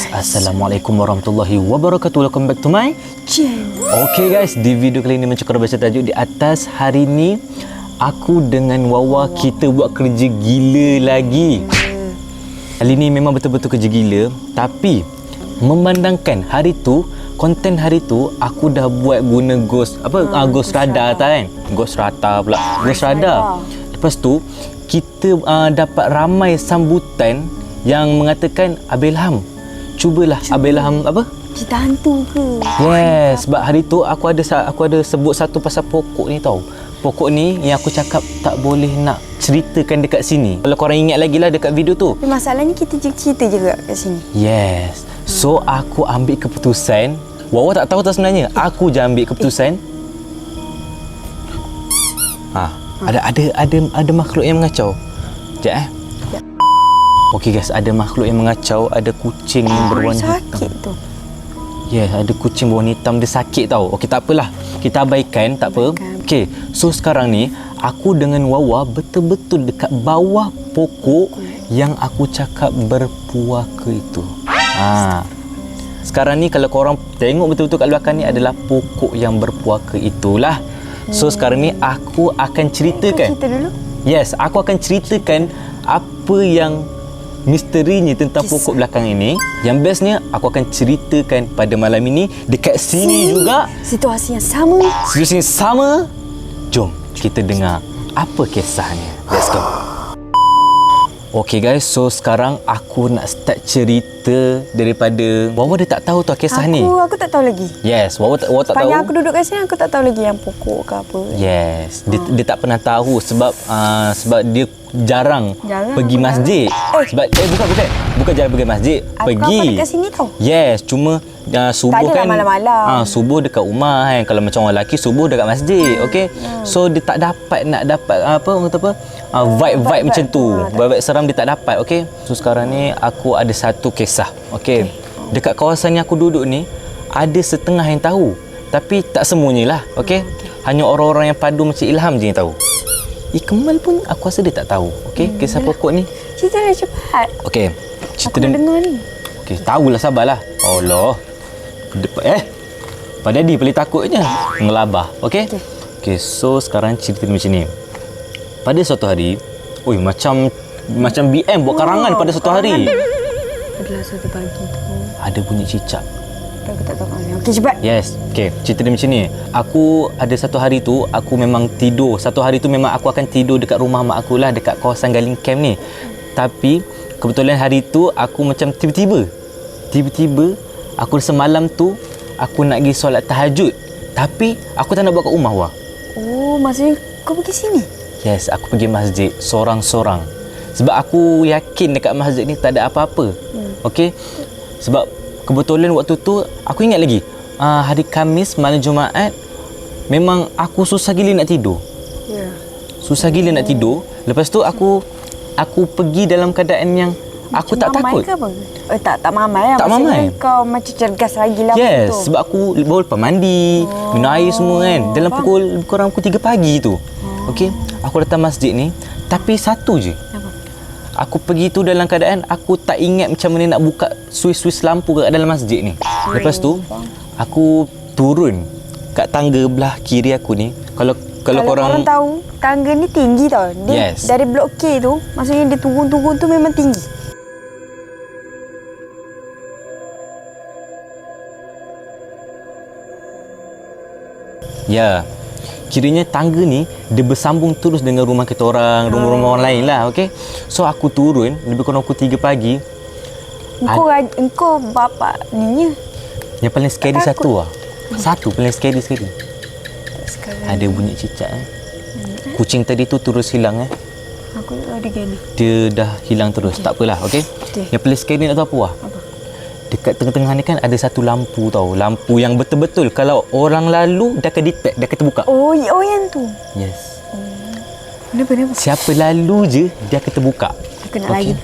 guys, Assalamualaikum warahmatullahi wabarakatuh. Welcome back to my Channel. Okay guys, di video kali ini Mencakar baca tajuk di atas Hari ni Aku dengan Wawa kita buat kerja gila lagi. Kali ni memang betul-betul kerja gila Tapi Memandangkan hari tu Konten hari tu Aku dah buat guna Ghost Apa? Ha, Ghost, Radar tak kan? Ghost Radar pula. Ghost Radar. Lepas tu Kita uh, dapat ramai sambutan Yang mengatakan Abil Ham Cubalah Cuba. Abil Ham apa? Cerita hantu ke? Yes, sebab hari tu aku ada aku ada sebut satu pasal pokok ni tau. Pokok ni yang aku cakap tak boleh nak ceritakan dekat sini. Kalau korang ingat lagi lah dekat video tu. Tapi masalahnya kita cerita je kat sini. Yes. So aku ambil keputusan. Wawa tak tahu tak sebenarnya. Aku je ambil keputusan. Ha, ada ada ada ada makhluk yang mengacau. Sekejap eh. Okey guys, ada makhluk yang mengacau, ada kucing yang berwarna hitam. Sakit tu. Yes, ada kucing berwarna hitam dia sakit tau. Okey, tak apalah. Kita abaikan, tak apa. Okey, so sekarang ni aku dengan Wawa betul-betul dekat bawah pokok yang aku cakap berpuaka itu. Ha. Sekarang ni kalau korang tengok betul-betul kat belakang ni adalah pokok yang berpuaka itulah. So sekarang ni aku akan ceritakan. cerita dulu. Yes, aku akan ceritakan apa yang misterinya tentang Kisah. pokok belakang ini. Yang bestnya, aku akan ceritakan pada malam ini dekat sini, juga. Situasi yang sama. Situasi yang sama. Jom kita dengar apa kisahnya. Let's go. Okay guys, so sekarang aku nak start cerita daripada Wawa dia tak tahu tau kisah aku, ni. Aku tak tahu lagi. Yes, Wawa tak, Wawa tak tahu. Sepanjang aku duduk kat sini, aku tak tahu lagi yang pokok ke apa. Yes, dia, dia tak pernah tahu sebab uh, sebab dia jarang, Jarang, pergi aku masjid. jarang. Eh. Sebab eh bukan bukan. Bukan jarang pergi masjid, Aku pergi. apa dekat sini tau. Yes, cuma uh, subuh adalah kan malam-malam. Ah, subuh dekat rumah kan. Kalau macam orang lelaki subuh dekat masjid, Hmm. okey. So dia tak dapat nak dapat uh, apa orang kata apa? Uh, vibe-vibe macam tu. Ah, Vibe-vibe seram dia tak dapat, okey. So sekarang ni aku ada satu kisah, okey. Dekat kawasan yang aku duduk ni ada setengah yang tahu. Tapi tak semuanya lah, okey. Hanya orang-orang yang padu macam Ilham je yang tahu. Ikmal pun aku rasa dia tak tahu. Okey, kisah pokok ni. Cerita dah cepat. Okey. Cerita Aku dia dengar ni. Okey, tahulah sabarlah. Allah. Eh. Pada dia paling takutnya ngelabah. Okey? Okey. Okey, so sekarang cerita macam ni. Pada suatu hari, oi macam macam BM buat karangan pada suatu hari. Adalah satu pagi tu. Ada bunyi cicak. Aku tak tahu mana. Okey, cepat. Yes. Okey, cerita dia macam ni. Aku ada satu hari tu aku memang tidur. Satu hari tu memang aku akan tidur dekat rumah mak aku lah dekat kawasan Galing Camp ni. Tapi kebetulan hari tu aku macam tiba-tiba tiba-tiba aku rasa malam tu aku nak pergi solat tahajud. Tapi aku tak nak buat kat rumah wah. Oh, maksudnya kau pergi sini? Yes, aku pergi masjid sorang-sorang. Sebab aku yakin dekat masjid ni tak ada apa-apa. Hmm. Okey. Sebab kebetulan waktu tu aku ingat lagi. Uh, hari Kamis malam Jumaat memang aku susah gila nak tidur. Ya. Susah gila nak tidur. Lepas tu aku aku pergi dalam keadaan yang aku tak takut. mamai ke apa? Eh, tak, tak mamai lah. Tak Maksudnya mamai. Kau macam cergas lagi lah. Yes, betul. sebab aku baru lepas mandi, oh, minum air semua kan. Dalam faham. pukul kurang pukul 3 pagi tu. Oh. Okey, aku datang masjid ni tapi satu je. Apa? Aku pergi tu dalam keadaan aku tak ingat macam mana nak buka suis-suis lampu kat dalam masjid ni. Lepas tu aku turun kat tangga belah kiri aku ni. Kalau kalau, Kalau korang, korang tahu, tangga ni tinggi tau. Dia, Yes. Dari blok K tu, maksudnya dia turun-turun tu memang tinggi. Ya. Kiranya tangga ni dia bersambung terus dengan rumah kita orang, rumah-rumah orang lain lah, okey. So aku turun lebih kurang pukul 3 pagi. Engkau, raj- engkau bapa ninya. Yang paling scary Tak satu lah. Satu paling scary sekali. Ada bunyi cicak eh. Kucing tadi tu terus hilang eh. aku ada gini. Dia dah hilang terus. Tak apalah, okey. Okey. Yang paling scary nak tahu apa? Apa? Dekat tengah-tengah ni kan ada satu lampu tau. Lampu yang betul-betul kalau orang lalu dia akan detect, dia akan terbuka. Oh, oh yang tu. Yes. Kenapa, kenapa? Siapa lalu je dia akan terbuka. Aku nak lagi.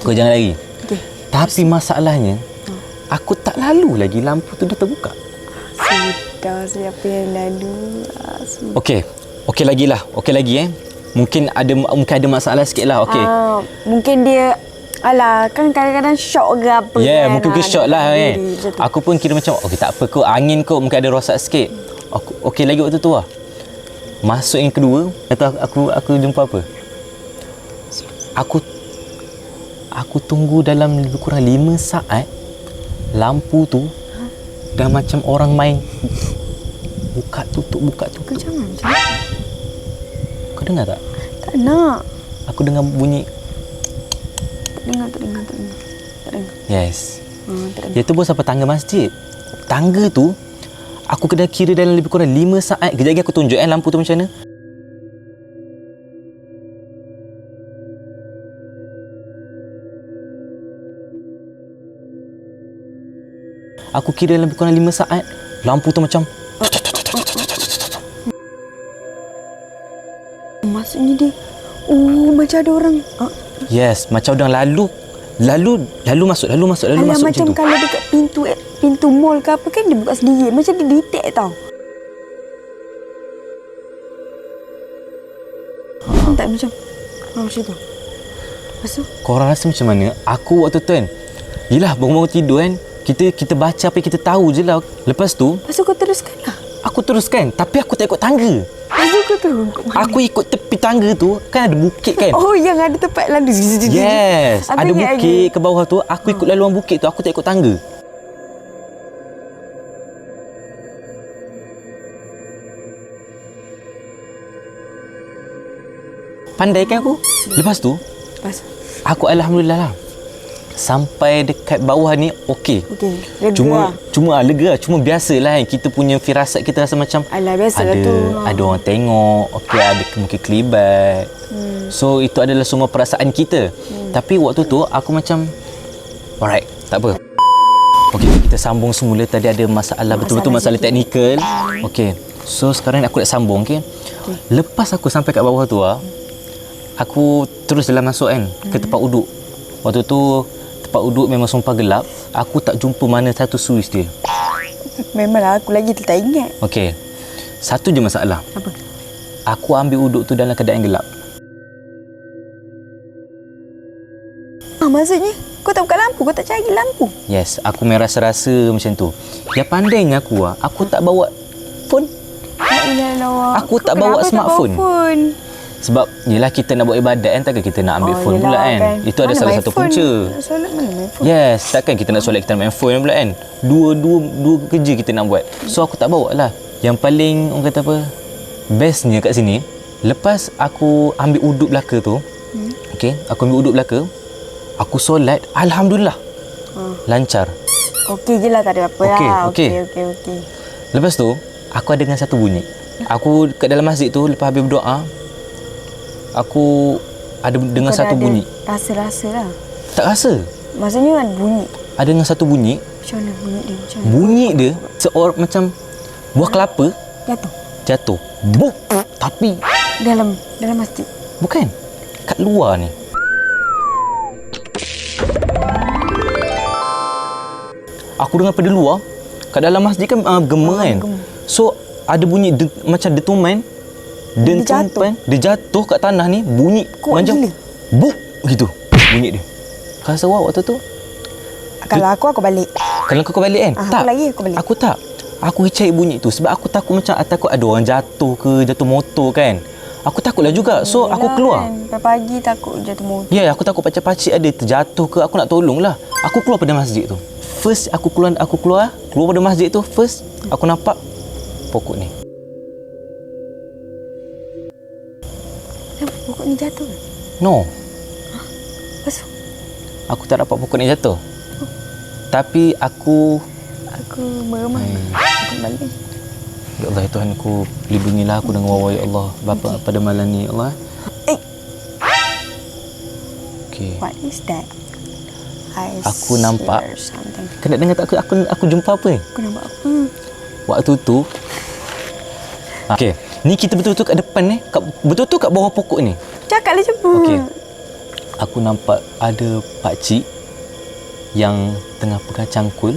Kau jangan lagi. Okey. Tapi masalahnya aku tak lalu lagi lampu tu dah terbuka. Sudah siapa yang lalu. Ah, sudah. Okey. Okey lagi lah. Okey lagi eh. Mungkin ada mungkin ada masalah sikit lah. Okey. Ah, mungkin dia Alah, kan kadang-kadang shock ke apa Ya, yeah, kan. mungkin Ah, ke shot nak lah kan. diri. Aku pun kira macam, okey tak apa kot, angin kot mungkin ada rosak sikit. Aku, okey lagi waktu tu lah. Masuk yang kedua, kata aku, aku, aku jumpa apa? Aku aku tunggu dalam lebih kurang 5 saat lampu tu dah macam orang main buka tutup buka tutup. Mana? Macam mana? Kau dengar tak? Tak nak. Aku dengar bunyi Dengar. Tak dengar. yes. Hmm. Dia tu pun sampai tangga masjid. Tangga tu aku kena kira dalam lebih kurang 5 saat. Kejap lagi aku tunjuk eh lampu tu macam mana. Aku kira dalam lebih kurang 5 saat. Lampu tu macam Maksudnya dia, oh macam ada orang. Ah, yes, macam orang lalu lalu lalu masuk lalu masuk lalu Alah masuk macam macam tu. kalau dekat pintu eh, pintu mall ke apa kan dia buka sendiri. Macam dia detect tau. Hmm, tak macam oh, macam tu. Lepas tu, Korang rasa macam mana? Aku waktu tu kan Yelah bangun-bangun tidur kan kita kita baca apa yang kita tahu je lah Lepas tu lepas tu kau teruskan lah. Aku teruskan Tapi aku tak ikut tangga Lepas tu? Aku ikut tepi tangga tu Kan ada bukit kan Oh yang ada tempat lalu. Yes Aku Ada bukit lagi. ke bawah tu Aku ikut laluan bukit tu Aku tak ikut tangga Pandai kan aku Lepas tu Lepas. Aku Alhamdulillah lah Sampai dekat bawah ni Okey Okey, Cuma lah. Cuma ah, lega lah. Cuma biasalah kan Kita punya firasat kita rasa macam Alah, biasalah ada, tu. Ada orang tengok Okey ada mungkin kelibat hmm. So itu adalah semua perasaan kita hmm. Tapi waktu tu Aku macam Alright Tak apa Okey kita sambung semula Tadi ada masalah Betul-betul masalah sikit. teknikal Okey So sekarang aku nak sambung okay? okay. Lepas aku sampai kat bawah tu ah, Aku terus dalam masuk kan Ke tempat uduk Waktu tu Tempat uduk memang sumpah gelap Aku tak jumpa mana satu suis dia Memanglah aku lagi tak ingat. Okey Satu je masalah Apa? Aku ambil uduk tu dalam keadaan gelap Ah, maksudnya kau tak buka lampu, kau tak cari lampu. Yes Aku memang rasa-rasa macam tu Yang pandainya aku ah, Aku tak bawa phone ilaha illallah. Aku Kau tak bawa smartphone. Tak bawa phone? Sebab Yelah kita nak buat ibadat kan Takkan kita nak ambil Oh, phone yelah pula kan, Itu ada Mana salah main satu phone? punca Solat mana main phone? Yes, takkan kita nak solat kita nak main phone pula kan. Dua dua dua kerja kita nak buat. So aku tak bawa lah. Yang paling orang kata apa? Bestnya kat sini, lepas aku ambil uduk belaka tu, hmm. okay, aku ambil uduk belaka, aku solat, Alhamdulillah, Oh. lancar. Okey je lah, tak ada apa Okey, lah. okey. Okey, okey, okey. Lepas tu, aku ada dengan satu bunyi. Aku kat dalam masjid tu, lepas habis berdoa, aku ada dengan Kau satu ada bunyi. Rasa-rasa lah. Tak rasa. Maksudnya ada bunyi. Ada dengan satu bunyi, Macam mana bunyi dia? Macam mana? bunyi dia seorang macam buah kelapa Jatuh. jatuh. Buk. Tapi Dalam dalam masjid. bukan kat luar ni. Aku dengar pada luar, kat dalam masjid kan uh, gema Ah, kan. So ada bunyi de, macam detuman. Dia Dentuman, dia jatuh kat tanah ni bunyi Kuat macam gila. buk gitu bunyi dia. Kau rasa awak waktu tu? Kalau aku, aku balik. Kalau kau balik kan? Ah, aku tak. lagi, aku balik. Aku tak. Aku cari bunyi tu sebab aku takut macam takut ada orang jatuh ke, jatuh motor kan. Aku takutlah juga. So aku Yelah keluar. Kan, pagi takut jatuh motor. Ya, yeah, aku takut pacik-pacik ada terjatuh ke aku nak tolong lah. Aku keluar pada masjid tu. First aku keluar aku keluar keluar pada masjid tu first aku nampak pokok ni. Pokok ni jatuh? No, Lepas tu, aku tak dapat pokok ni jatuh. Tapi aku aku meremang. Hmm. Aku balik. Ya Allah ya Tuhanku Lindungilah aku dengan wawa ya Allah Bapa pada malam ni ya Allah Eh, Okay what is that? I Aku nampak. Something. Nak dengar tak aku, aku, aku jumpa apa ni? Aku nampak apa? Waktu tu Okay Ni kita betul-betul kat depan ni kat, Betul-betul kat bawah pokok ni Cakap lah cepat. Okey. Aku nampak ada pakcik Yang tengah pegang cangkul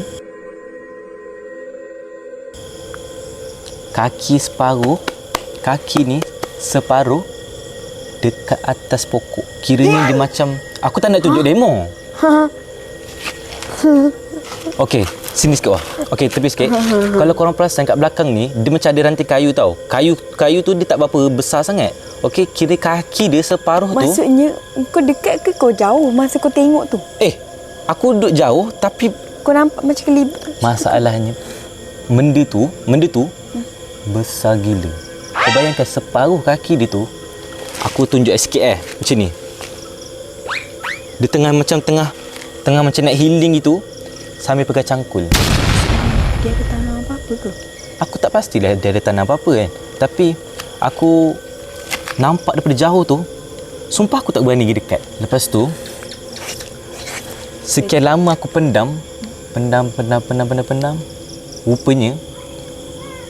Kaki separuh Kaki ni separuh Dekat atas pokok Kiranya dia macam Aku tak nak tunjuk demo. Ha. Okey, sini sikit wah. Okey, tepi sikit. Kalau korang perasan kat belakang ni, dia macam ada ranting kayu tau. Kayu kayu tu dia tak berapa besar sangat. Okey, kira kaki dia separuh tu. Maksudnya kau dekat ke kau jauh masa kau tengok tu? Eh, aku duduk jauh tapi Kau nampak macam kelibet. masalahnya benda tu, benda tu besar gila. Kau bayangkan separuh kaki dia tu aku tunjuk sikit eh, macam ni. Dia tengah macam tengah tengah macam nak healing gitu sambil pegang cangkul. Dia ada tanam apa-apa ke? Aku tak pastilah dia ada tanam apa-apa kan. Tapi aku nampak daripada jauh tu, sumpah aku tak berani pergi dekat. Lepas tu, sekian lama aku pendam, pendam, pendam, pendam, pendam, pendam. Rupanya,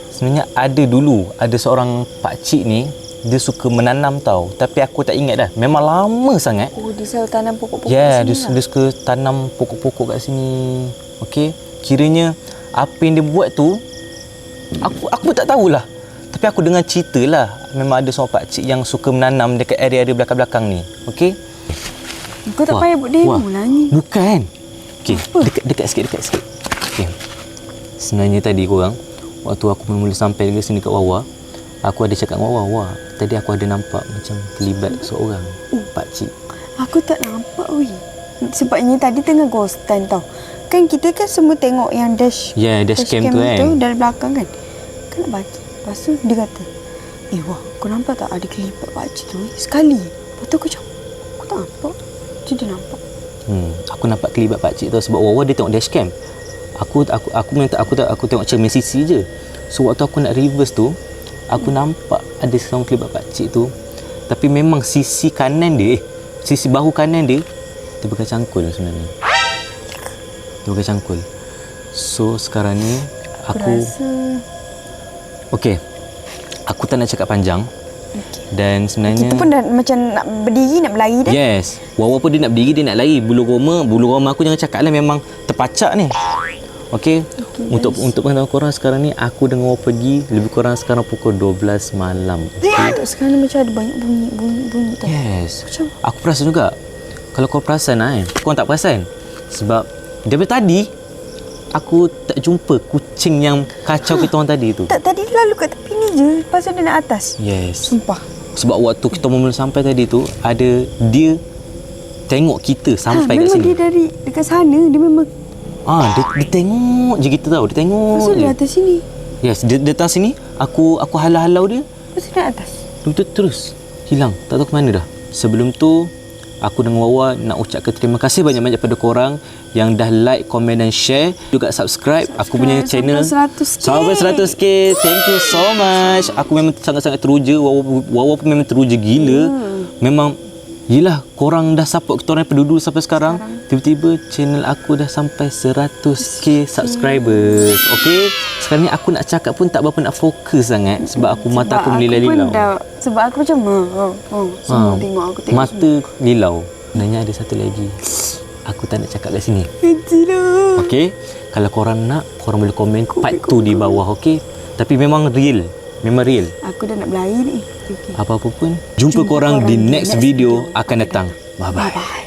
sebenarnya ada dulu, ada seorang pakcik ni, dia suka menanam tau. Tapi aku tak ingat dah. Memang lama sangat. Oh, dia selalu tanam pokok-pokok yeah, sini dia, lah. dia suka tanam pokok-pokok kat sini. Okey. Kiranya apa yang dia buat tu aku aku tak tahulah. Tapi aku dengar cerita lah memang ada seorang pak cik yang suka menanam dekat area-area belakang-belakang ni. Okey. Kau tak payah buat demo lah ni. Bukan. Okey, dekat dekat sikit dekat sikit. Okey. Sebenarnya tadi korang waktu aku mula sampai ke sini kat Wawa, aku ada cakap dengan Wawa, Wawa, tadi aku ada nampak macam terlibat seorang pak cik. Aku tak nampak weh. Sebabnya tadi tengah ghost time tau. Kan kita kan semua tengok yang dash Ya, yeah, dash cam tu kan. tu dari belakang kan. Kan nak bagi. Lepas tu dia kata, eh wah kau nampak tak ada kelipat pakcik tu eh? Sekali. Lepas tu aku cakap, aku tak nampak. Macam dia nampak. Hmm, aku nampak kelibat pak cik tu sebab Wawa dia tengok dashcam. Aku aku aku minta aku tak aku tengok cermin sisi je. So waktu aku nak reverse tu, aku nampak ada seorang kelibat pak cik tu. Tapi memang sisi kanan dia, eh, sisi bahu kanan dia pegang cangkul sebenarnya. Pegang cangkul. So sekarang ni Aku, aku rasa okey. Aku tak nak cakap panjang. Dan sebenarnya kita pun dah macam nak berdiri nak berlari dah. Yes. Wawa pun dia nak berdiri, dia nak lari. Bulu roma, bulu roma aku jangan cakap lah memang terpacak ni. Okey. Okay, untuk guys. untuk pengetahuan korang sekarang ni aku dengan Wawa pergi lebih kurang sekarang pukul 12 malam. Okay. Sekarang ni macam ada banyak bunyi bunyi bunyi tau. Yes. Macam Aku perasan juga. Kalau kau perasan lah kan. Kau tak perasan. Sebab daripada tadi aku tak jumpa kucing yang kacau kita orang tadi tu. tak lalu kat tepi ni je. Lepas tu dia nak atas. Yes. Sumpah. Sebab waktu kita mula sampai tadi tu ada dia tengok kita sampai ha, kat memang sini. dia dari dekat sana dia memang Ah, dia, dia tengok je kita tau. Dia tengok Lepas tu je. dia atas sini. Yes, dia dia datang sini, aku aku halau-halau dia. Lepas tu dia atas. Betul terus hilang. Tak tahu ke mana dah. Sebelum tu aku dengan Wawa nak ucapkan terima kasih banyak-banyak pada korang yang dah like, komen dan share. Juga subscribe, aku punya Sampai channel 100K. Sampai 100k. Thank you so much. Aku memang sangat-sangat teruja. Wawa, Wawa pun memang teruja gila. Hmm. Memang Yelah, korang dah support kita orang dulu sampai sekarang. Tiba-tiba channel aku dah sampai 100k subscribers. Okay? Sekarang ni aku nak cakap pun tak berapa nak fokus sangat sebab aku mata aku Sebab melilau-lilau. sebab aku macam oh, oh, oh. Semua Ha, tengok aku tengok Mata lilau. Sebenarnya ada satu lagi. Aku tak nak cakap kat sini. Kecil Okay? Kalau korang nak, korang boleh komen part tu di bawah. Okay? Tapi memang real. Memang real. Aku dah nak berlari ni. Okay, okay. Apa-apa pun. Jumpa, Jumpa korang, korang di next next video video akan datang. Bye-bye. Bye-bye.